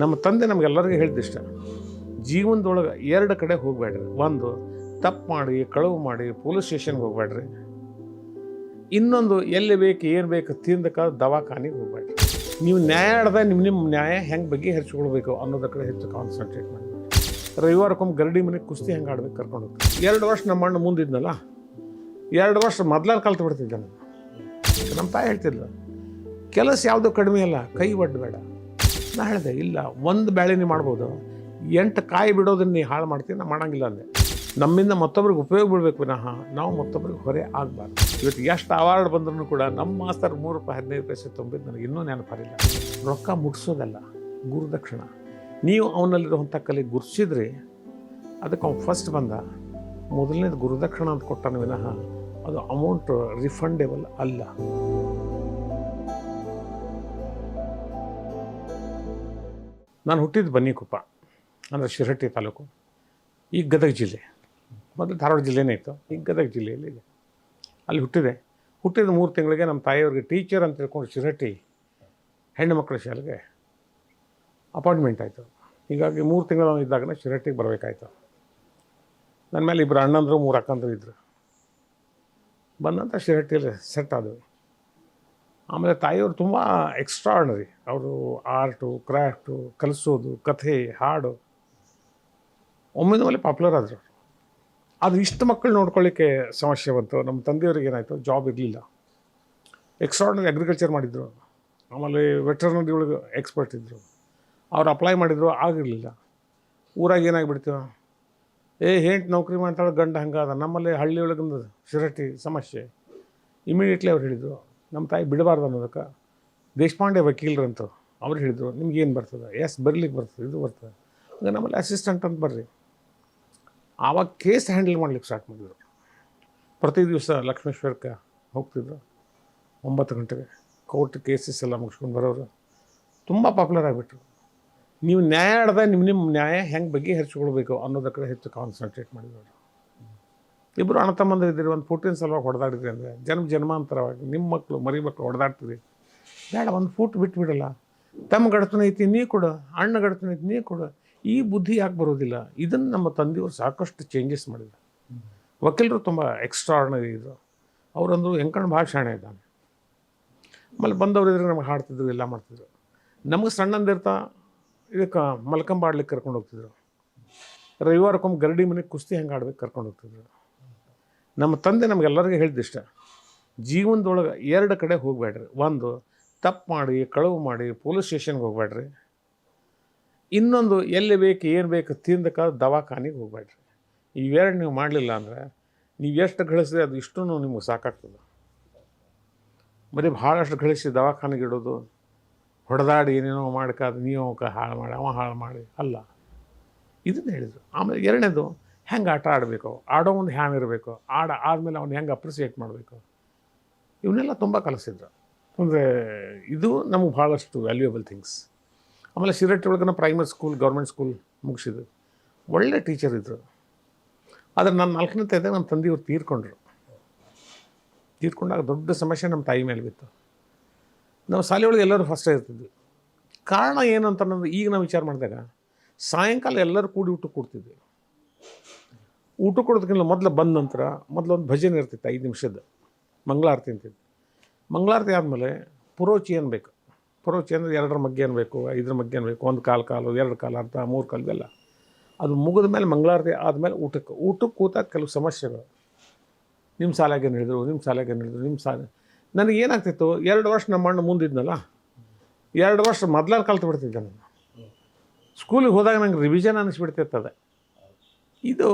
ನಮ್ಮ ತಂದೆ ನಮಗೆಲ್ಲರಿಗೂ ಹೇಳಿದಿಷ್ಟ ಜೀವನದೊಳಗೆ ಎರಡು ಕಡೆ ಹೋಗಬೇಡ್ರಿ. ಒಂದು, ತಪ್ಪು ಮಾಡಿ, ಕಳವು ಮಾಡಿ, ಪೊಲೀಸ್ ಸ್ಟೇಷನ್ಗೆ ಹೋಗಬೇಡ್ರಿ. ಇನ್ನೊಂದು, ಎಲ್ಲಿ ಬೇಕು, ಏನು ಬೇಕು ತಿಂದಕ್ಕಾದ ದವಾಖಾನೆಗೆ ಹೋಗಬೇಡ್ರಿ. ನೀವು ನ್ಯಾಯ ಆಡ್ದೆ ನಿಮ್ಮ ನಿಮ್ಮ ನ್ಯಾಯ ಹೆಂಗೆ ಬಗ್ಗೆ ಹೆಚ್ಚಿಕೊಳ್ಬೇಕು ಅನ್ನೋದ್ರ ಕಡೆ ಹೆಚ್ಚು ಕಾನ್ಸಂಟ್ರೇಟ್ ಮಾಡಿ ರವಿವಾರಕ್ಕೊಮ್ಮೆ ಗರಡಿ ಮನೆಗೆ ಕುಸ್ತಿ ಹೆಂಗೆ ಆಡ್ಬೇಕು ಕರ್ಕೊಂಡು ಎರಡು ವರ್ಷ ನಮ್ಮ ಅಣ್ಣ ಮುಂದಿದ್ನಲ್ಲ, ಎರಡು ವರ್ಷ ಮೊದ್ಲಾರು ಕಲ್ತು ಬಿಡ್ತಿದ್ದೆ ನಮ್ಮ ತಾಯಿ ಹೇಳ್ತಿದ್ಲು, ಕೆಲಸ ಯಾವುದೂ ಕಡಿಮೆ ಅಲ್ಲ, ಕೈ ಒಡ್ಡಬೇಡ ನಾ ಹೇಳಿದೆ ಇಲ್ಲ ಒಂದು ಬೇಳೆ ನೀವು ಮಾಡ್ಬೋದು. ಎಂಟು ಕಾಯಿ ಬಿಡೋದನ್ನ ನೀ ಹಾಳು ಮಾಡ್ತೀನಿ ನಾ ಮಾಡಂಗಿಲ್ಲ ಅಂದೆ. ನಮ್ಮಿಂದ ಮತ್ತೊಬ್ರಿಗೆ ಉಪಯೋಗ ಬಿಡಬೇಕು ವಿನಃ, ನಾವು ಮತ್ತೊಬ್ರಿಗೆ ಹೊರೆ ಆಗಬಾರ್ದು. ಇವತ್ತು ಎಷ್ಟು ಅವಾರ್ಡ್ ಬಂದ್ರೂ ಕೂಡ ನಮ್ಮ ಮಾಸ್ತರ್ ಮೂರು ರೂಪಾಯಿ ಹದಿನೈದು ಪೈಸೆ ತುಂಬಿದ್ದು ನನಗೆ ಇನ್ನೂ ನೆನಪರಿಲ್ಲ. ರೊಕ್ಕ ಮುಟ್ಸೋದಲ್ಲ, ಗುರುದಕ್ಷಿಣ. ನೀವು ಅವನಲ್ಲಿರುವಂಥ ಕಲೆ ಗುರ್ಸಿದ್ರಿ, ಅದಕ್ಕೆ ಅವ್ನು ಫಸ್ಟ್ ಬಂದ, ಮೊದಲನೇದು ಗುರುದಕ್ಷಿಣ ಅಂತ ಕೊಟ್ಟಾನ ವಿನಃ, ಅದು ಅಮೌಂಟ್ ರಿಫಂಡೇಬಲ್ ಅಲ್ಲ. ನಾನು ಹುಟ್ಟಿದ್ದು ಬನ್ನಿಕೊಪ್ಪ, ಅಂದರೆ ಶಿರಹಟ್ಟಿ ತಾಲೂಕು ಈಗ ಗದಗ ಜಿಲ್ಲೆ. ಮೊದಲು ಧಾರವಾಡ ಜಿಲ್ಲೆನೇ ಇತ್ತು ಈಗ ಗದಗ ಜಿಲ್ಲೆಯಲ್ಲಿ ಇದೆ. ಅಲ್ಲಿ ಹುಟ್ಟಿದೆ. ಹುಟ್ಟಿದ ಮೂರು ತಿಂಗಳಿಗೆ ನಮ್ಮ ತಾಯಿಯವ್ರಿಗೆ ಟೀಚರ್ ಅಂತ ತಿಳ್ಕೊಂಡು ಶಿರಹಟ್ಟಿ ಹೆಣ್ಣು ಮಕ್ಕಳ ಶಾಲೆಗೆ ಅಪಾಯಿಂಟ್ಮೆಂಟ್ ಆಯಿತು. ಹೀಗಾಗಿ ಮೂರು ತಿಂಗಳು ಇದ್ದಾಗ ಶಿರಹಟ್ಟಿಗೆ ಬರಬೇಕಾಯ್ತು. ನನ್ನ ಮೇಲೆ ಇಬ್ಬರು ಅಣ್ಣಂದರು, ಮೂರು ಅಕ್ಕಂದರು ಇದ್ದರು ಬಂದಂಥ ಶಿರಹಟ್ಟಿಯಲ್ಲಿ ಸೆಟ್ ಆದವು. ಆಮೇಲೆ ತಾಯಿಯವರು ತುಂಬ ಎಕ್ಸ್ಟ್ರಾರ್ಡನರಿ ಅವರು ಆರ್ಟು ಕ್ರಾಫ್ಟು ಕಲಿಸೋದು, ಕಥೆ, ಹಾಡು. ಒಮ್ಮಿಂದ ಮೇಲೆ ಪಾಪ್ಯುಲರ್ ಆದರು. ಅದು ಇಷ್ಟು ಮಕ್ಕಳು ನೋಡ್ಕೊಳ್ಳಿಕ್ಕೆ ಸಮಸ್ಯೆ ಬಂತು. ನಮ್ಮ ತಂದೆಯವ್ರಿಗೆ ಏನಾಯಿತು? ಜಾಬ್ ಇರಲಿಲ್ಲ. ಎಕ್ಸ್ಟ್ರಾರ್ಡನರಿ ಅಗ್ರಿಕಲ್ಚರ್ ಮಾಡಿದರು. ಆಮೇಲೆ ವೆಟರ್ನರಿ ಒಳಗೆ ಎಕ್ಸ್ಪರ್ಟ್ ಇದ್ದರು ಅವ್ರು ಅಪ್ಲೈ ಮಾಡಿದರು, ಆಗಿರಲಿಲ್ಲ. ಊರಾಗ ಏನಾಗಿಬಿಡ್ತೀವ ಏ, ಹೆಂಟ್ ನೌಕರಿ ಮಾಡ್ತಾಳೆ, ಗಂಡ ಹಂಗಾದ. ನಮ್ಮಲ್ಲಿ ಹಳ್ಳಿ ಒಳಗಿಂದ ಶಿರಟ್ಟಿ ಸಮಸ್ಯೆ. ಇಮಿಡಿಯೇಟ್ಲಿ ಅವ್ರು ಹೇಳಿದರು ನಮ್ಮ ತಾಯಿ ಬಿಡಬಾರ್ದು ಅನ್ನೋದಕ್ಕೆ ದೇಶಪಾಂಡೆ ವಕೀಲರಂತು ಅವ್ರು ಹೇಳಿದರು, ನಿಮ್ಗೆ ಏನು ಬರ್ತದೆ? ಎಸ್ ಬರ್ಲಿಕ್ಕೆ ಬರ್ತದೆ, ಇದು ಬರ್ತದೆ. ಹಂಗೆ ನಮ್ಮಲ್ಲಿ ಅಸಿಸ್ಟೆಂಟ್ ಅಂತ ಬರ್ರಿ. ಆವಾಗ ಕೇಸ್ ಹ್ಯಾಂಡಲ್ ಮಾಡ್ಲಿಕ್ಕೆ ಸ್ಟಾರ್ಟ್ ಮಾಡಿದ್ರು. ಪ್ರತಿ ದಿವಸ ಲಕ್ಷ್ಮೇಶ್ವರಕ್ಕೆ ಹೋಗ್ತಿದ್ರು, ಒಂಬತ್ತು ಗಂಟೆಗೆ. ಕೋರ್ಟ್ ಕೇಸಸ್ ಎಲ್ಲ ಮುಗಿಸ್ಕೊಂಡು ಬರೋರು. ತುಂಬ ಪಾಪ್ಯುಲರ್ ಆಗಿಬಿಟ್ರು. ನೀವು ನ್ಯಾಯ ನಿಮ್ಮ ನಿಮ್ಮ ನ್ಯಾಯ ಹೆಂಗೆ ಬಗ್ಗೆ ಹೆಚ್ಚಿಕೊಳ್ಬೇಕು ಅನ್ನೋದ್ರ ಕಡೆ ಹೆಚ್ಚು ಕಾನ್ಸಂಟ್ರೇಟ್ ಮಾಡಿದ್ರು ಇಬ್ಬರು ಅಣ್ಣ ತಮ್ಮಂದಿರು ಇದ್ದೀರಿ, ಒಂದು ಫುಟಿನ ಸಲುವಾಗಿ ಹೊಡೆದಾಡಿದ್ರಿ ಅಂದರೆ ಜನ್ಮ ಜನ್ಮಾಂತರವಾಗಿ ನಿಮ್ಮ ಮಕ್ಕಳು ಮರಿ ಮಕ್ಕಳು ಹೊಡೆದಾಡ್ತೀರಿ. ಬೇಡ, ಒಂದು ಫುಟ್ ಬಿಟ್ಬಿಡಲ್ಲ. ತಮ್ಮ ಗಡತನ ಐತಿ, ನೀ ಕೊಡು. ಅಣ್ಣ ಗಡತನ ಐತಿ, ನೀ ಕೊಡು. ಈ ಬುದ್ಧಿ ಯಾಕೆ ಬರೋದಿಲ್ಲ? ಇದನ್ನು ನಮ್ಮ ತಂದೆಯವರು ಸಾಕಷ್ಟು ಚೇಂಜಸ್ ಮಾಡಿದ್ರು ವಕೀಲರು ತುಂಬ ಎಕ್ಸ್ಟ್ರಾರ್ಡನರಿ ಇದ್ರು. ಅವರಂದ್ರು ಹೆಂಕಣ್ಣ ಭಾಳ ಶಾಣೆ ಇದ್ದಾನೆ. ಆಮೇಲೆ ಬಂದವರು ಇದ್ರೆ ನಮಗೆ ಹಾಡ್ತಿದ್ರು, ಎಲ್ಲ ಮಾಡ್ತಿದ್ರು. ನಮಗೆ ಸಣ್ಣಂದಿರ್ತಾ ಇದಕ್ಕೆ ಮಲ್ಕಂಬಾಡ್ಲಿಕ್ಕೆ ಕರ್ಕೊಂಡು ಹೋಗ್ತಿದ್ರು. ರವಿವಾರಕ್ಕೊಮ್ಮೆ ಗರಡಿ ಮನೆಗೆ ಕುಸ್ತಿ ಹೆಂಗೆ ಆಡ್ಬೇಕು ಕರ್ಕೊಂಡು ಹೋಗ್ತಿದ್ರು. ನಮ್ಮ ತಂದೆ ನಮಗೆಲ್ಲರಿಗೂ ಹೇಳಿದಿಷ್ಟ ಜೀವನದೊಳಗೆ ಎರಡು ಕಡೆ ಹೋಗಬೇಡ್ರಿ. ಒಂದು, ತಪ್ಪು ಮಾಡಿ, ಕಳವು ಮಾಡಿ, ಪೊಲೀಸ್ ಸ್ಟೇಷನ್ಗೆ ಹೋಗಬೇಡ್ರಿ. ಇನ್ನೊಂದು, ಎಲ್ಲಿ ಬೇಕು, ಏನು ಬೇಕು ತಿಂದಕ್ಕಾದ ದವಾಖಾನಿಗೆ ಹೋಗಬೇಡ್ರಿ. ಇವೆರಡು ನೀವು ಮಾಡಲಿಲ್ಲ ಅಂದರೆ, ನೀವು ಎಷ್ಟು ಗಳಿಸಿದ್ರೆ ಅದು ಇಷ್ಟು ನಿಮ್ಗೆ ಸಾಕಾಗ್ತದೆ. ಬರೀ ಭಾಳಷ್ಟು ಗಳಿಸಿ ದವಾಖಾನೆಗೆ ಇಡೋದು, ಹೊಡೆದಾಡಿ ಏನೇನೋ ಮಾಡ್ಕಾದ ನೀವು ಹಾಳು ಮಾಡಿ, ಅವ ಹಾಳು ಮಾಡಿ, ಅಲ್ಲ. ಇದನ್ನು ಹೇಳಿದರು. ಆಮೇಲೆ ಎರಡನೇದು ಹೆಂಗೆ ಆಟ ಆಡಬೇಕು? ಆಡೋ ಒಂದು ಹ್ಯಾನ್ ಇರಬೇಕು. ಆಡ, ಆದಮೇಲೆ ಅವ್ನು ಹೆಂಗೆ ಅಪ್ರಿಸಿಯೇಟ್ ಮಾಡಬೇಕು? ಇವನ್ನೆಲ್ಲ ತುಂಬ ಕಲಿಸಿದ್ರು. ಅಂದರೆ ಇದು ನಮಗೆ ಭಾಳಷ್ಟು ವ್ಯಾಲ್ಯೂಯಬಲ್ ಥಿಂಗ್ಸ್ ಆಮೇಲೆ ಶಿರಟ್ಟಿ ಒಳಗನ ಪ್ರೈಮರಿ ಸ್ಕೂಲ್ ಗೌರ್ಮೆಂಟ್ ಸ್ಕೂಲ್ ಮುಗಿಸಿದ್ರು. ಒಳ್ಳೆ ಟೀಚರ್ ಇದ್ದರು ಆದರೆ ನಾನು ನಾಲ್ಕನೇ ತೆಗೆದಾಗ ನಮ್ಮ ತಂದೆಯವ್ರು ತೀರ್ಕೊಂಡ್ರು. ತೀರ್ಕೊಂಡಾಗ ದೊಡ್ಡ ಸಮಸ್ಯೆ ನಮ್ಮ ತಾಯಿ ಮೇಲೆ ಬಿತ್ತು. ನಾವು ಶಾಲೆಯೊಳಗೆ ಎಲ್ಲರೂ ಫಸ್ಟೇ ಇರ್ತಿದ್ವಿ. ಕಾರಣ ಏನು ಅಂತ ಈಗ ನಾವು ವಿಚಾರ ಮಾಡಿದಾಗ, ಸಾಯಂಕಾಲ ಎಲ್ಲರೂ ಕೂಡಿ ಊಟ ಕೊಡ್ತಿದ್ವಿ. ಊಟ ಕೊಡೋದಕ್ಕಿಂತ ಮೊದಲು ಬಂದ ನಂತರ ಮೊದಲು ಒಂದು ಭಜನೆ ಇರ್ತಿತ್ತು, ಐದು ನಿಮಿಷದ ಮಂಗಳಾರತಿ ಅಂತಿದ್ದು ಮಂಗಳಾರತಿ ಆದಮೇಲೆ ಪುರೋಚಿ ಅನ್ಬೇಕು ಪುರೋಚಿ ಅಂದರೆ ಎರಡರ ಮಗ್ಗೆ ಅನ್ಬೇಕು ಐದರ ಮಗ್ಗೆ ಅನ್ಬೇಕು ಒಂದು ಕಾಲು ಕಾಲು, ಎರಡು ಕಾಲು ಅರ್ಧ, ಮೂರು ಕಾಲು ಇವೆಲ್ಲ. ಅದು ಮುಗಿದ ಮೇಲೆ ಮಂಗಳಾರತಿ ಆದಮೇಲೆ ಊಟಕ್ಕೆ ಊಟಕ್ಕೆ ಕೂತಾಗ ಕೆಲವು ಸಮಸ್ಯೆಗಳು. ನಿಮ್ಮ ಸಾಲಾಗೆ ಹೇಳಿದ್ರು ನಿಮ್ಮ ಸಾಲಾಗೆ ಹೇಳಿದ್ರು ನಿಮ್ಮ ಸಾಲ ನನಗೆ ಏನಾಗ್ತಿತ್ತು, ಎರಡು ವರ್ಷ ನಮ್ಮ ಅಣ್ಣ ಮುಂದಿದ್ನಲ್ಲ, ಎರಡು ವರ್ಷ ಮೊದಲಾರು ಕಲ್ತು ಬಿಡ್ತಿದ್ದೆ ನಾನು. ಸ್ಕೂಲಿಗೆ ಹೋದಾಗ ನಂಗೆ ರಿವಿಷನ್ ಅನ್ನಿಸ್ಬಿಡ್ತಿರ್ತದೆ ಇದು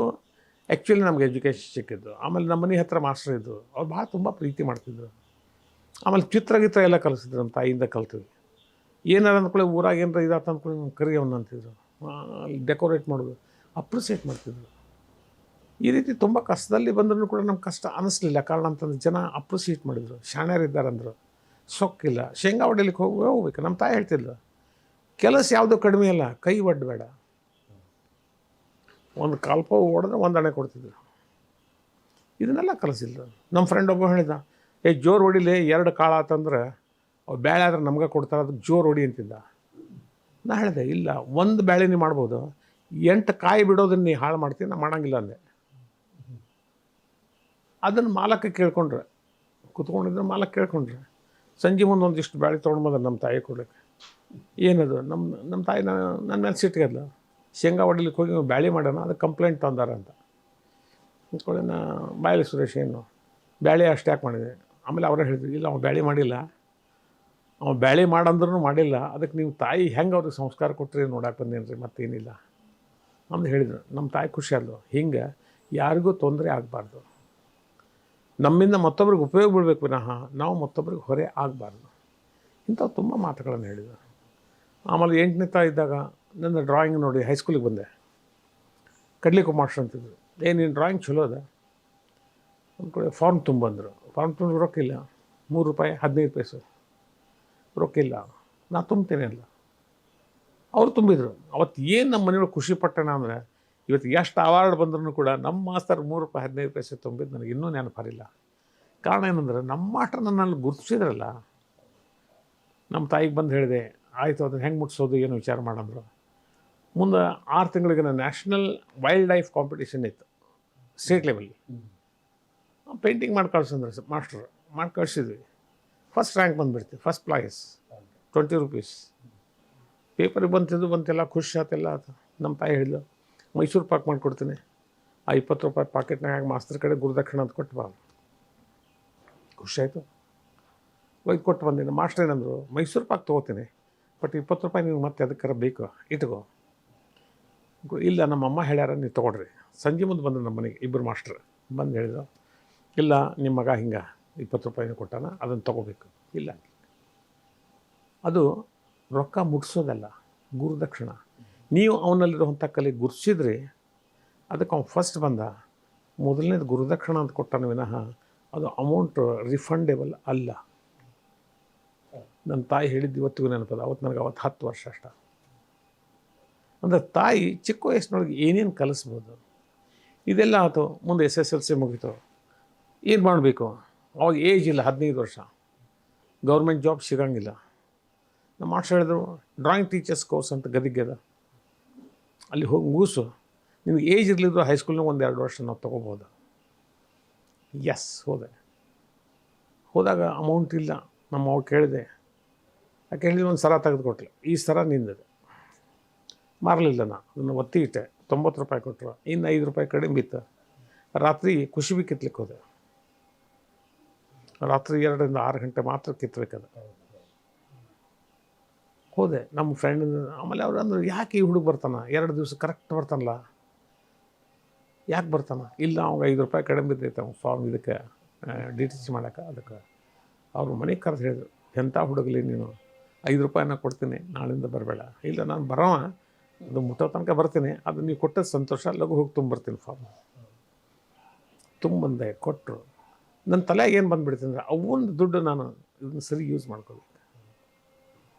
ಆ್ಯಕ್ಚುಲಿ ನಮ್ಗೆ ಎಜುಕೇಷನ್ ಸಿಕ್ಕಿದ್ದು. ಆಮೇಲೆ ನಮ್ಮ ಮನೆ ಹತ್ರ ಮಾಸ್ಟರ್ ಇದ್ದರು ಅವ್ರು ಭಾಳ ತುಂಬ ಪ್ರೀತಿ ಮಾಡ್ತಿದ್ರು. ಆಮೇಲೆ ಚಿತ್ರಗೀತ್ರ ಎಲ್ಲ ಕಲಿಸಿದ್ರು. ನಮ್ಮ ತಾಯಿಯಿಂದ ಕಲ್ತಿದ್ವಿ. ಏನಾರು ಅಂದ್ಕೊಳ್ಳಿ, ಊರಾಗ ಏನಾರ ಇದಾತ ಅಂದ್ಕೊಳ್ಳಿ ನಮ್ಮ ಕರಿ ಅವ್ನು ಅಂತಿದ್ರು. ಅಲ್ಲಿ ಡೆಕೋರೇಟ್ ಮಾಡೋದು. ಅಪ್ರಿಸಿಯೇಟ್ ಮಾಡ್ತಿದ್ರು. ಈ ರೀತಿ ತುಂಬ ಕಷ್ಟದಲ್ಲಿ ಬಂದ್ರೂ ಕೂಡ ನಮ್ಗೆ ಕಷ್ಟ ಅನ್ನಿಸ್ಲಿಲ್ಲ ಕಾರಣ ಅಂತಂದ್ರೆ ಜನ ಅಪ್ರಿಸಿಯೇಟ್ ಮಾಡಿದರು. ಶಾಣ್ಯರಿದ್ದಾರೆ ಇದ್ದಾರಂದರು ಸೊಕ್ಕಿಲ್ಲ. ಶೇಂಗಾ ಹೊಡಿಲಿಕ್ಕೆ ಹೋಗಿ, ಹೋಗ್ಬೇಕು. ನಮ್ಮ ತಾಯಿ ಹೇಳ್ತಿದ್ಲು, ಕೆಲಸ ಯಾವುದೂ ಕಡಿಮೆ ಅಲ್ಲ, ಕೈ ಒಡ್ಡಬೇಡ ಒಂದು ಕಾಲ್ಪ ಓಡಿದ್ರೆ ಒಂದು ಅಣೆ ಕೊಡ್ತಿದ್ರು. ಇದನ್ನೆಲ್ಲ ಕಲಿಸಿಲ್ಲ ನಮ್ಮ ಫ್ರೆಂಡ್ ಒಬ್ಬ ಹೇಳಿದ, ಏ, ಜೋರು ಹೊಡಿಲಿ, ಎರಡು ಕಾಳು ಆತಂದ್ರೆ ಅವು ಬ್ಯಾಳೆ ಆದ್ರೆ ನಮ್ಗೆ ಕೊಡ್ತಾರೆ, ಅದಕ್ಕೆ ಜೋರು ಹೊಡಿ ಅಂತಿದ್ದ. ನಾ ಹೇಳಿದೆ, ಇಲ್ಲ, ಒಂದು ಬ್ಯಾಳೆ ನೀವು ಮಾಡ್ಬೋದು, ಎಂಟು ಕಾಯಿ ಬಿಡೋದನ್ನ ನೀ ಹಾಳು ಮಾಡ್ತೀನಿ ನಾ ಮಾಡಂಗಿಲ್ಲ ಅಂದೆ. ಅದನ್ನು ಮಾಲಕ್ಕೆ ಕೇಳ್ಕೊಂಡ್ರೆ. ಕುತ್ಕೊಂಡಿದ್ರೆ ಮಾಲಕ್ಕೆ ಕೇಳ್ಕೊಂಡ್ರೆ. ಸಂಜೆ ಮುಂದೆ ಒಂದಿಷ್ಟು ಬ್ಯಾಳೆ ತೊಗೊಂಡು ಬಂದ್ರೆ ನಮ್ಮ ತಾಯಿ ಕೊಡ್ಲಿಕ್ಕೆ. ಏನದು ನಮ್ಮ ನಮ್ಮ ತಾಯಿ ನನ್ನ ಮೇಲೆ ಸಿಟ್ಟಿಗೆದ್ಲ ಶೇಂಗಾ ಹೊಡಿಲಿಕ್ಕೆ ಹೋಗಿ ಬ್ಯಾಳಿ ಮಾಡೋಣ ಅದು ಕಂಪ್ಲೇಂಟ್ ತಂದಾರ ಅಂತ. ಅಂದ್ಕೊಳ್ಳಿ ನಾ ಬಾಯಲಿ ಸುರೇಶ್ ಏನು, ಬ್ಯಾಳಿ ಅಷ್ಟು ಯಾಕೆ ಮಾಡಿದೆ? ಆಮೇಲೆ ಅವರೇ ಹೇಳಿದ್ರು, ಇಲ್ಲ ಅವ್ನು ಬ್ಯಾಳಿ ಮಾಡಿಲ್ಲ. ಅವ ಬ್ಯಾಳಿ ಮಾಡಂದ್ರೂ ಮಾಡಿಲ್ಲ ಅದಕ್ಕೆ ನೀವು ತಾಯಿ ಹೆಂಗೆ ಅವ್ರಿಗೆ ಸಂಸ್ಕಾರ ಕೊಟ್ಟರೆ ನೋಡಕ್ಕೆ ಬಂದೇನು ರೀ ಮತ್ತೇನಿಲ್ಲ. ಆಮೇಲೆ ಹೇಳಿದ್ರು ನಮ್ಮ ತಾಯಿ ಖುಷಿ ಅಲ್ವ ಹಿಂಗೆ ಯಾರಿಗೂ ತೊಂದರೆ ಆಗಬಾರ್ದು. ನಮ್ಮಿಂದ ಮತ್ತೊಬ್ರಿಗೆ ಉಪಯೋಗ ಬೀಳ್ಬೇಕು ವಿನಃ, ನಾವು ಮತ್ತೊಬ್ರಿಗೆ ಹೊರೆ ಆಗಬಾರ್ದು. ಇಂಥವು ತುಂಬ ಮಾತುಗಳನ್ನು ಹೇಳಿದರು. ಆಮೇಲೆ ಎಂಟನೇ ತಾ ಇದ್ದಾಗ ನನ್ನ ಡ್ರಾಯಿಂಗ್ ನೋಡಿ ಹೈಸ್ಕೂಲಿಗೆ ಬಂದೆ. ಕಡ್ಲಿ ಕುಮಾರ್ಷ್ ಅಂತಿದ್ರು ಏ ನಿನ್ನ ಡ್ರಾಯಿಂಗ್ ಚಲೋ ಅದ? ಅಂದ್ಕೊಳ್ಳಿ ಫಾರ್ಮ್ ತುಂಬಂದರು. ಫಾರ್ಮ್ ತುಂಬ ರೊಕ್ಕಿಲ್ಲ ಮೂರು ರೂಪಾಯಿ, ಹದಿನೈದು ಪೈಸೆ. ರೊಕ್ಕಿಲ್ಲ ನಾ ತುಂಬ್ತೇನೆ ಅಲ್ಲ ಅವರು ತುಂಬಿದ್ರು. ಅವತ್ತು ಏನು ನಮ್ಮ ಮನೆಯೊಳಗೆ ಖುಷಿ ಪಟ್ಟಣ ಅಂದರೆ, ಇವತ್ತು ಎಷ್ಟು ಅವಾರ್ಡ್ ಬಂದ್ರೂ ಕೂಡ ನಮ್ಮ ಮಾಸ್ತರ್ ಮೂರು ರೂಪಾಯಿ, ಹದಿನೈದು ಪೈಸೆ ತುಂಬಿದ್ದು ನನಗೆ ಇನ್ನೂ ನೆನಪರಿಲ್ಲ. ಕಾರಣ ಏನಂದ್ರೆ ನಮ್ಮ ಮಾಸ್ಟರ್ ನನ್ನಲ್ಲಿ ಗುರುತಿಸಿದ್ರಲ್ಲ? ನಮ್ಮ ತಾಯಿಗೆ ಬಂದು ಹೇಳಿದೆ, ಆಯಿತು, ಅದನ್ನು ಹೆಂಗೆ ಮುಟ್ಸೋದು, ಏನು ವಿಚಾರ ಮಾಡಂದ್ರು? ಮುಂದೆ ಆರು ತಿಂಗಳಿಗೆ ನ್ಯಾಷನಲ್ ವೈಲ್ಡ್ ಲೈಫ್ ಕಾಂಪಿಟೇಷನ್ ಇತ್ತು, ಸ್ಟೇಟ್ ಲೆವೆಲ್ ಪೇಂಟಿಂಗ್ ಮಾಡಿ ಕಳ್ಸಂದ್ರೆ ಮಾಸ್ಟರ್ ಮಾಡಿ ಕಳಿಸಿದ್ವಿ. ಫಸ್ಟ್ ರ್ಯಾಂಕ್ ಬಂದುಬಿಡ್ತೀವಿ ಫಸ್ಟ್ ಪ್ರೈಸ್, ಟ್ವೆಂಟಿ ರುಪೀಸ್. ಪೇಪರಿಗೆ ಬಂತಿದ್ದು ಬಂತೆಲ್ಲ ಖುಷಿ ಆತೆಲ್ಲ ಆತ. ನಮ್ಮ ತಾಯಿ ಹೇಳಿದ್ಲು, ಮೈಸೂರು ಪಾಕ್ ಮಾಡಿಕೊಡ್ತೀನಿ. ಆ ಇಪ್ಪತ್ತು ರೂಪಾಯಿ ಪಾಕೆಟ್ನಾಗ ಮಾಸ್ತರ್ ಕಡೆ ಗುರುದಕ್ಷಿಣ ಅಂತ ಕೊಟ್ಟು ಬಾ ಖುಷಿಯಾಯಿತು ಒಯ್ದು ಕೊಟ್ಟು ಬಂದಿನ ಮಾಸ್ಟರ್ ಏನಂದರು, ಮೈಸೂರು ಪಾಕ್ ತೊಗೋತೀನಿ, ಬಟ್ ಇಪ್ಪತ್ತು ರೂಪಾಯಿ ನೀವು ಮತ್ತೆ ಅದಕ್ಕಾರ ಬೇಕು, ಇಟ್ಕೋ. ಇಲ್ಲ, ನಮ್ಮ ಅಮ್ಮ ಹೇಳ್ಯಾರ ನೀವು ತೊಗೊಳ್ರಿ ಸಂಜೆ ಮುಂದೆ ಬಂದರು ನಮ್ಮ ಮನೆಗೆ ಇಬ್ಬರು ಮಾಸ್ಟ್ರ್. ಬಂದು ಹೇಳಿದ್ರು, ಇಲ್ಲ ನಿಮ್ಮ ಮಗ ಹಿಂಗೆ ಇಪ್ಪತ್ತು ರೂಪಾಯಿನ ಕೊಟ್ಟಾನ ಅದನ್ನು ತೊಗೋಬೇಕು. ಇಲ್ಲ. ಅದು ರೊಕ್ಕ ಮುಟ್ಸೋದಲ್ಲ ಗುರುದಕ್ಷಿಣ ನೀವು ಅವನಲ್ಲಿರುವಂಥ ಕಲೆ ಗುರ್ಸಿದ್ರಿ, ಅದಕ್ಕೆ ಅವ್ನು ಫಸ್ಟ್ ಬಂದ, ಮೊದಲನೇದು ಗುರುದಕ್ಷಿಣ ಅಂತ ಕೊಟ್ಟಾನ ವಿನಃ, ಅದು ಅಮೌಂಟ್ ರಿಫಂಡೇಬಲ್ ಅಲ್ಲ. ನನ್ನ ತಾಯಿ ಹೇಳಿದ್ದು ಇವತ್ತಿಗೂ ನೆನಪದ ಅವತ್ತು ನನಗೆ ಅವತ್ತು ಹತ್ತು ವರ್ಷ ಅಷ್ಟ. ಅಂದರೆ ತಾಯಿ ಚಿಕ್ಕ ವಯಸ್ಸಿನೊಳಗೆ ಏನೇನು ಕಲಿಸ್ಬೋದು? ಇದೆಲ್ಲ ಆಯಿತು ಮುಂದೆ ಎಸ್ ಎಸ್ ಎಲ್ ಸಿ ಮುಗೀತು. ಏನು ಮಾಡಬೇಕು? ಅವಾಗ ಏಜ್ ಇಲ್ಲ, ಹದಿನೈದು ವರ್ಷ. ಗೌರ್ಮೆಂಟ್ ಜಾಬ್ ಸಿಗಂಗಿಲ್ಲ. ನಮ್ಮ ಮಾಸ್ಟರ್ ಹೇಳಿದ್ರು ಡ್ರಾಯಿಂಗ್ ಟೀಚರ್ಸ್ ಕೋರ್ಸ್ ಅಂತ ಗದಿಗ್ಯದ. ಅಲ್ಲಿ ಹೋಗಿ ಮುಗಿಸು. ನಿಮ್ಗೆ ಏಜ್ ಇರಲಿದ್ರು ಹೈಸ್ಕೂಲ್ನಾಗ ಒಂದು ಎರಡು ವರ್ಷ ನಾವು ತೊಗೋಬೋದು. ಎಸ್ ಹೋದೆ. ಹೋದಾಗ ಅಮೌಂಟ್ ಇಲ್ಲ. ನಮ್ಮ ಅವ್ರು ಕೇಳಿದೆ. ಯಾಕೆ ಹೇಳಿದ್ರು, ಒಂದು ಸರ ತೆಗೆದುಕೊಟ್ಲು ಈ ಸರ ನಿಂದದೆ. ಮಾರಲಿಲ್ಲ ನಾನು. ಅದನ್ನು ಒತ್ತಿ ಇಟ್ಟೆ. ತೊಂಬತ್ತು ರೂಪಾಯಿ ಕೊಟ್ಟರು. ಇನ್ನು ಐದು ರೂಪಾಯಿ ಕಡಿಮೆ ಇತ್ತು ರಾತ್ರಿ ಕುಶಿಬಿ ಕಿತ್ಲಿಕ್ಕೆ ಹೋದೆ. ರಾತ್ರಿ ಎರಡರಿಂದ ಆರು ಗಂಟೆ ಮಾತ್ರ ಕಿತ್ತಬೇಕದು ಹೋದೆ. ನಮ್ಮ ಫ್ರೆಂಡ್ ಆಮೇಲೆ ಅವ್ರು ಅಂದ್ರೆ, ಯಾಕೆ ಈ ಹುಡುಗ ಬರ್ತಾನ? ಎರಡು ದಿವಸ ಕರೆಕ್ಟ್ ಬರ್ತಾನಲ್ಲ. ಯಾಕೆ ಬರ್ತಾನ? ಇಲ್ಲ, ಅವಾಗ ಐದು ರೂಪಾಯಿ ಕಡಿಮೆ ಬಿದ್ದೈತೆ ಅವ್ನು ಫಾರ್ಮ್ ಇದಕ್ಕೆ ಡಿ ಟಿ ಸಿ ಮಾಡೋಕೆ ಅದಕ್ಕೆ. ಅವರು ಮನೆಗೆ ಕರೆದು ಹೇಳಿದ್ರು ಎಂಥ ಹುಡುಗಲಿ ನೀನು? ಐದು ರೂಪಾಯಿನ ಕೊಡ್ತೀನಿ, ನಾಳಿಂದ ಬರಬೇಡ. ಇಲ್ಲ, ನಾನು ಬರೋವ ಅದು ಮುಟ್ಟೋ ತನಕ ಬರ್ತೀನಿ ಅದು ನೀವು ಕೊಟ್ಟದ್ದು ಸಂತೋಷ, ಲಘು ಹೋಗಿ ತುಂಬಿರ್ತೀನಿ ಫಾರ್ಮ್ ತುಂಬಂದೆ ಕೊಟ್ಟರು ನನ್ನ ತಲೆಗೆ ಏನು ಬಂದುಬಿಡ್ತೀನಿ ಅವೊಂದು ದುಡ್ಡು ನಾನು ಇದನ್ನು ಸರಿ ಯೂಸ್ ಮಾಡ್ಕೋಬೇಕು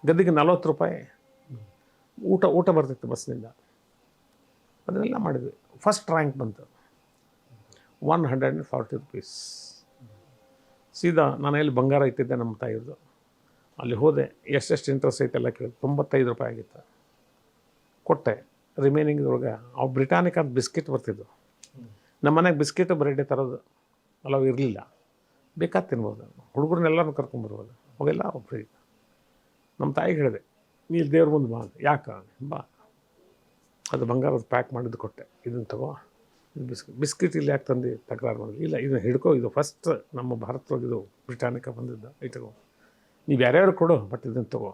ಗದ್ದಿಗೆ ನಲ್ವತ್ತು ರೂಪಾಯಿ, ಊಟ ಊಟ ಬರ್ತಿತ್ತು ಬಸ್ನಿಂದ ಅದನ್ನೆಲ್ಲ ಮಾಡಿದ್ವಿ. ಫಸ್ಟ್ ರ್ಯಾಂಕ್ ಬಂತು. One hundred and forty rupees ಸೀದಾ ನಾನು ಎಲ್ಲಿ ಬಂಗಾರ ಇಟ್ಟಿದ್ದೆ ನಮ್ಮ ತಾಯಿದು. ಅಲ್ಲಿ ಹೋದೆ ಎಷ್ಟೆಷ್ಟು ಇಂಟ್ರೆಸ್ಟ್ ಐತೆಲ್ಲ ಕೇಳಿದ್ರು ತೊಂಬತ್ತೈದು ರೂಪಾಯಿ ಆಗಿತ್ತು. ಕೊಟ್ಟೆ ರಿಮೈನಿಂಗ್ ಒಳಗೆ ಅವು ಬ್ರಿಟಾನಿಕ್ ಅಂತ ಬಿಸ್ಕಿಟ್ ಬರ್ತಿದ್ವು. ನಮ್ಮ ಮನೆಗೆ ಬಿಸ್ಕಿಟ್, ಬ್ರೆಡ್ ತರೋದು ಅಲ್ಲವು ಇರಲಿಲ್ಲ. ಬೇಕಾದ ತಿನ್ಬೋದು. ಹುಡುಗರನ್ನೆಲ್ಲರೂ ಕರ್ಕೊಂಬರ್ಬೋದು ಅವೆಲ್ಲ ಫ್ರೀ ನಮ್ಮ ತಾಯಿಗೆ ಹೇಳಿದೆ, ನೀ ದೇವ್ರ ಮುಂದೆ ಬಾ. ಯಾಕೆ? ಬಾ. ಅದು ಬಂಗಾರದ ಪ್ಯಾಕ್ ಮಾಡಿದ್ದು ಕೊಟ್ಟೆ. ಇದನ್ನು ತಗೋ. ಬಿಸ್ಕಿಟ್ ಬಿಸ್ಕಿಟ್ ಇಲ್ಲಿ ಯಾಕೆ ತಂದು? ತಕರಾರು ಮಾಡಿದ್ವಿ ಇಲ್ಲ, ಇದನ್ನು ಹಿಡ್ಕೋ. ಇದು ಫಸ್ಟ್ ನಮ್ಮ ಭಾರತದೊಳಗೆ ಇದು ಬ್ರಿಟಾನಿಕ ಬಂದಿದ್ದು. ತಗೋ. ನೀವು ಯಾರ್ಯಾರು ಕೊಡು ಬಟ್ ಇದನ್ನು ತಗೋ.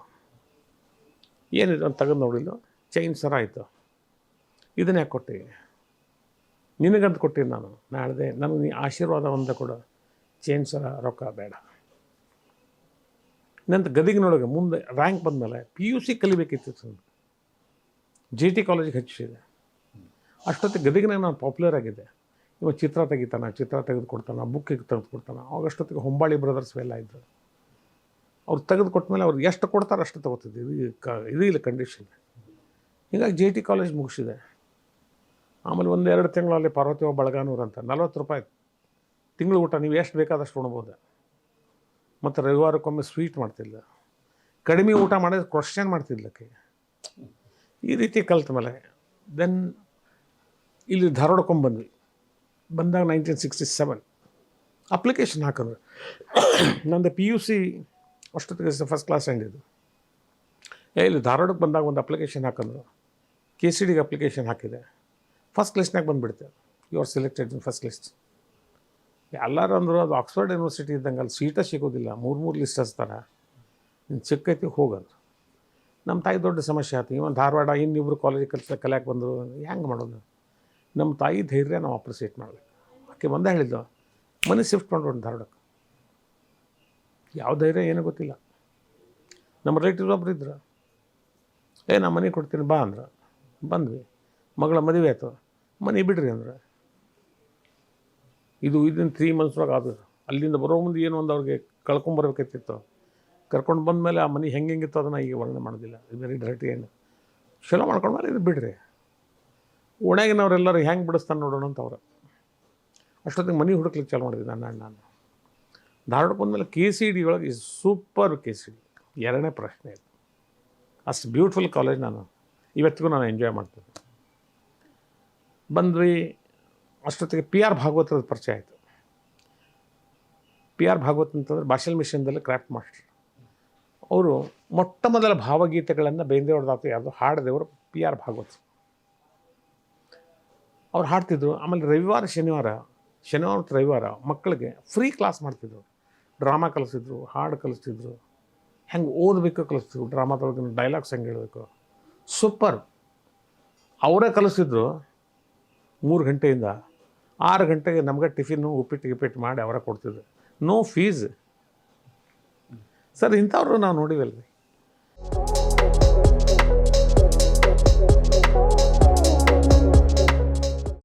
ಏನಿದೆ ಅಂತ ತಗೊಂಡು ನೋಡಿಲ್ಲ ಚೈನ್ ಸರ ಆಯಿತು. ಇದನ್ನ ಯಾಕೆ ಕೊಟ್ಟಿ. ನಿನಗಂತ ಕೊಟ್ಟಿದ್ದು ನಾನು. ನಾಳೆ ನನಗೆ ನೀ ಆಶೀರ್ವಾದ ಒಂದು ಕೊಡು. ಚೈನ್ ಸರ ರೊಕ್ಕ ಬೇಡ. ನಂತರ ಗದಿಗಿನೊಳಗೆ ಮುಂದೆ ರ್ಯಾಂಕ್ ಬಂದಮೇಲೆ ಪಿ ಯು ಸಿ ಕಲಿಬೇಕಿತ್ತು ಜಿ ಟಿ ಕಾಲೇಜಿಗೆ ಹಚ್ಚಿದೆ. ಅಷ್ಟೊತ್ತಿಗೆ ಗದಿಗಿನ ನಾನು ಪಾಪ್ಯುಲರ್ ಆಗಿದ್ದೆ. ಇವ ಚಿತ್ರ ತೆಗಿತಾನ, ಚಿತ್ರ ತೆಗೆದು ಕೊಡ್ತಾನ ಬುಕ್ಕಿಗೆ ತೆಗೆದು ಕೊಡ್ತಾನ. ಅವಾಗ ಅಷ್ಟೊತ್ತಿಗೆ ಹೊಂಬಾಳಿ ಬ್ರದರ್ಸ್ ಎಲ್ಲ ಇದ್ದರು ಅವ್ರು ತೆಗೆದು ಕೊಟ್ಮೇಲೆ ಅವ್ರು ಎಷ್ಟು ಕೊಡ್ತಾರೆ ಅಷ್ಟು ತಗೋತಿದ್ದೆ. ಇದು ಕ ಇದು ಇಲ್ಲ ಕಂಡೀಷನ್ ಹೀಗಾಗಿ ಜೆ ಟಿ ಕಾಲೇಜ್ ಮುಗಿಸಿದೆ. ಆಮೇಲೆ ಒಂದು ಎರಡು ತಿಂಗಳಲ್ಲಿ ಪಾರ್ವತಿ ಬಳಗಾನೂರು ಅಂತ. ನಲ್ವತ್ತು ರೂಪಾಯಿ ತಿಂಗಳು ಊಟ, ನೀವು ಎಷ್ಟು ಬೇಕಾದಷ್ಟು ಉಣ್ಬೋದು. ಮತ್ತು ರವಿವಾರಕ್ಕೊಮ್ಮೆ ಸ್ವೀಟ್ ಮಾಡ್ತಿಲ್ಲ ಕಡಿಮೆ ಊಟ ಮಾಡಿದ್ರೆ ಕ್ವಶನ್ ಮಾಡ್ತಿದ್ಲಕ್ಕೆ ಈ ರೀತಿ ಕಲ್ತ ಮೇಲೆ. ದೆನ್ ಇಲ್ಲಿ ಧಾರವಾಡಕೊಂಬಂದ್ವಿ ಬಂದಾಗ ನೈನ್ಟೀನ್ ಸಿಕ್ಸ್ಟಿ ಸೆವೆನ್ ಅಪ್ಲಿಕೇಶನ್ ಹಾಕಿದ್ರು ನಂದು ಪಿ ಯು ಸಿ ಅಷ್ಟೊತ್ತಿಗೆ ಫಸ್ಟ್ ಕ್ಲಾಸ್ ಹೆಂಡಿದ್ದು ಏ, ಇಲ್ಲಿ ಧಾರವಾಡಕ್ಕೆ ಬಂದಾಗ ಒಂದು ಅಪ್ಲಿಕೇಶನ್ ಹಾಕಿದ್ರು. ಕೆ ಸಿ ಡಿಗೆ ಅಪ್ಲಿಕೇಶನ್ ಹಾಕಿದೆ. ಫಸ್ಟ್ ಲಿಸ್ಟ್ನಾಗ ಬಂದುಬಿಡ್ತೆ. You are selected in first list ಎಲ್ಲರೂ ಅಂದರು ಅದು ಆಕ್ಸ್ಫರ್ಡ್ ಯೂನಿವರ್ಸಿಟಿ ಇದ್ದಂಗೆ ಅಲ್ಲಿ ಸೀಟ ಸಿಗೋದಿಲ್ಲ. ಮೂರು ಮೂರು ಲಿಸ್ಟ್ ಹಚ್ತಾರೆ ನೀನು ಸಿಕ್ಕೈತಿ ಹೋಗಂದ್ರು ನಮ್ಮ ತಾಯಿ ದೊಡ್ಡ ಸಮಸ್ಯೆ ಆಯ್ತು ಇವನು ಧಾರವಾಡ ಇನ್ನಿಬ್ರು ಕಾಲೇಜ್ ಕೆಲಸ ಕಲಿಯಾಕೆ ಬಂದರು. ಹೆಂಗೆ ಮಾಡೋದು? ನಮ್ಮ ತಾಯಿ ಧೈರ್ಯ ನಾವು ಅಪ್ರಿಸಿಯೇಟ್ ಮಾಡಬೇಕು. ಆಕೆ ಬಂದ ಹೇಳಿದ್ದು ಮನೆ ಶಿಫ್ಟ್ ಮಾಡ್ಕೊಂಡು ಧಾರವಾಡಕ್ಕೆ. ಯಾವ ಧೈರ್ಯ ಏನೂ ಗೊತ್ತಿಲ್ಲ. ನಮ್ಮ ರಿಲೇಟಿವ್ಸ್ ಒಬ್ರು ಇದ್ರು. ಏ ನಾ ಮನೆ ಕೊಡ್ತೀನಿ, ಬಾ ಅಂದ್ರೆ. ಬಂದ್ವಿ. ಮಗಳ ಮದುವೆ ಆಯ್ತು. ಮನೆ ಬಿಡ್ರಿ ಅಂದ್ರೆ. ಇದು ಇದನ್ನ ತ್ರೀ ಮಂತ್ಸ್ನಾಗ ಆದ ಅಲ್ಲಿಂದ ಬರೋ ಮುಂದೆ ಏನು ಒಂದು ಅವ್ರಿಗೆ ಕಳ್ಕೊಂಬರ್ಬೇಕಿತ್ತು ಕರ್ಕೊಂಡು ಬಂದಮೇಲೆ ಆ ಮನೆ ಹೆಂಗೆ ಹೆಂಗಿತ್ತು ಅದನ್ನು ಈಗ ವರ್ಣನೆ ಮಾಡೋದಿಲ್ಲ. ವೆರಿ ಡೈರೆಕ್ಟ್ ಏನು ಚಲೋ ಮಾಡ್ಕೊಂಡ್ಮೇಲೆ ಇದು ಬಿಡ್ರಿ. ಓಣ್ಯಾಗಿನವರೆಲ್ಲರೂ ಹೆಂಗೆ ಬಿಡಿಸ್ತಾನೆ ನೋಡೋಣ ಅಂತ ಅವ್ರು. ಅಷ್ಟೊತ್ತಿಗೆ ಮನೆ ಹುಡುಕ್ಲಿಕ್ಕೆ ಚಾಲು ಮಾಡಿದ್ವಿ ನನ್ನ ಅಣ್ಣ ನಾನು. ಧಾರವಾಡ ಬಂದಮೇಲೆ ಕೆ ಸಿ ಡಿ ಒಳಗೆ ಸೂಪರ್ ಕೆ ಸಿ ಡಿ ಎರಡನೇ ಪ್ರಶ್ನೆ. ಇದು ಅಷ್ಟು ಬ್ಯೂಟಿಫುಲ್ ಕಾಲೇಜ್ ನಾನು. ಇವತ್ತಿಗೂ ನಾನು ಎಂಜಾಯ್ ಮಾಡ್ತೀನಿ. ಬಂದ್ವಿ ಅಷ್ಟೊತ್ತಿಗೆ ಪಿ ಆರ್ ಭಾಗವತದ ಪರಿಚಯ ಆಯಿತು. ಪಿ ಆರ್ ಭಾಗವತ್ ಅಂತಂದ್ರೆ ಭಾಷಲ್ ಮಿಷನ್ದಲ್ಲಿ ಕ್ರಾಫ್ಟ್ ಮಾಸ್ಟರ್ ಅವರು ಮೊಟ್ಟ ಮೊದಲ ಭಾವಗೀತೆಗಳನ್ನು ಬೇಂದ್ರೆಯವ್ರದ್ದಾತು ಯಾವುದು ಹಾಡಿದವರು ಪಿ ಆರ್ ಭಾಗವತ್ ಅವ್ರು ಹಾಡ್ತಿದ್ರು, ಆಮೇಲೆ ರವಿವಾರ, ಶನಿವಾರ ಶನಿವಾರ ಮತ್ತು ರವಿವಾರ ಮಕ್ಕಳಿಗೆ ಫ್ರೀ ಕ್ಲಾಸ್ ಮಾಡ್ತಿದ್ರು ಡ್ರಾಮಾ ಕಲಿಸ್ತಿದ್ರು ಹಾಡು ಕಲಿಸ್ತಿದ್ರು ಹೆಂಗೆ ಓದಬೇಕು ಕಲಿಸ್ತಿದ್ರು ಡ್ರಾಮಾದೊಳಗಿನ ಡೈಲಾಗ್ಸ್ ಹೆಂಗೆ ಹೇಳಬೇಕು. ಸೂಪರ್. ಅವರೇ ಕಲಿಸಿದ್ರು ಮೂರು ಗಂಟೆಯಿಂದ. ಆರು ಗಂಟೆಗೆ ನಮಗೆ ಟಿಫಿನ್ನು ಉಪ್ಪಿಟ್ಟು ಗಿಪ್ಪಿಟ್ಟು ಮಾಡಿ ಅವರೇ ಕೊಡ್ತಿದ್ರು. No fees. ಸರ್ ಇಂಥವ್ರು ನಾವು ನೋಡಿವಲ್ರಿ.